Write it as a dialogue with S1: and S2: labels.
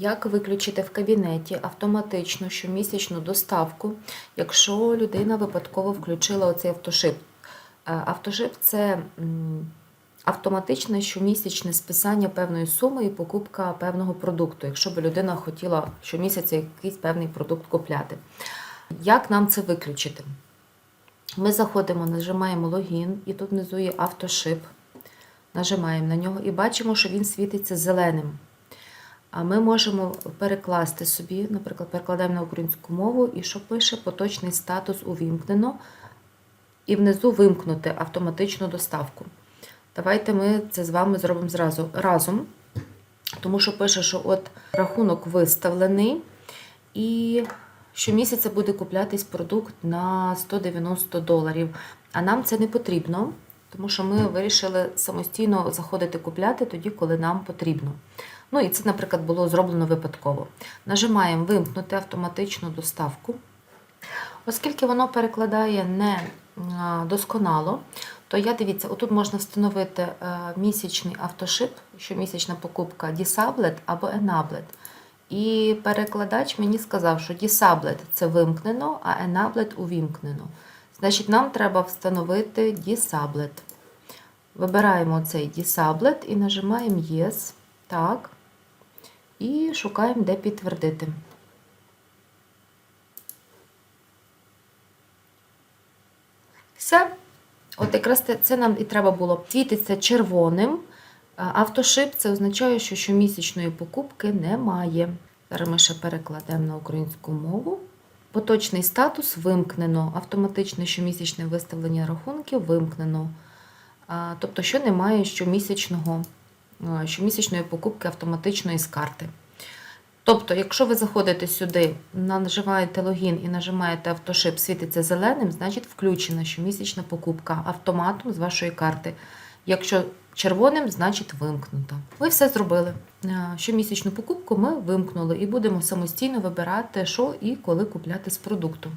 S1: Як виключити в кабінеті автоматичну щомісячну доставку, якщо людина випадково включила оцей автошип? Е, Автошип це автоматичне щомісячне списання певної суми і покупка певного продукту, якщо б людина хотіла щомісяця якийсь певний продукт купляти. Як нам це виключити? Ми заходимо, нажимаємо логін, і тут внизу є автошип. Нажимаємо на нього і бачимо, що він світиться зеленим. А ми можемо перекласти собі, наприклад, перекладаємо на українську мову, і що пише поточний статус увімкнено, і внизу вимкнути автоматичну доставку. Давайте ми це з вами зробимо зразу разом, тому що пише, що от рахунок виставлений, і щомісяця буде куплятись продукт на 190 доларів. А нам це не потрібно, тому що ми вирішили самостійно заходити купляти тоді, коли нам потрібно. Ну і це, наприклад, було зроблено випадково. Нажимаємо вимкнути автоматичну доставку. Оскільки воно перекладає не досконало, то я дивіться, отут можна встановити е, місячний автошип, щомісячна покупка Disabled або Enabled. І перекладач мені сказав, що Disabled – це вимкнено, а Enabled – увімкнено. Значить, нам треба встановити Disabled. Вибираємо цей Disabled і нажимаємо Yes. Так. І шукаємо, де підтвердити. Все. От якраз це нам і треба було. Світиться червоним. Автошип це означає, що щомісячної покупки немає. Зараз ми ще перекладемо на українську мову. Поточний статус вимкнено. Автоматичне щомісячне виставлення рахунків вимкнено. Тобто, що немає щомісячного, щомісячної покупки автоматичної з карти. Тобто, якщо ви заходите сюди, нажимаєте логін і нажимаєте автошип, світиться зеленим, значить включена щомісячна покупка автоматом з вашої карти. Якщо червоним, значить вимкнута. Ви все зробили. Щомісячну покупку ми вимкнули і будемо самостійно вибирати, що і коли купляти з продукту.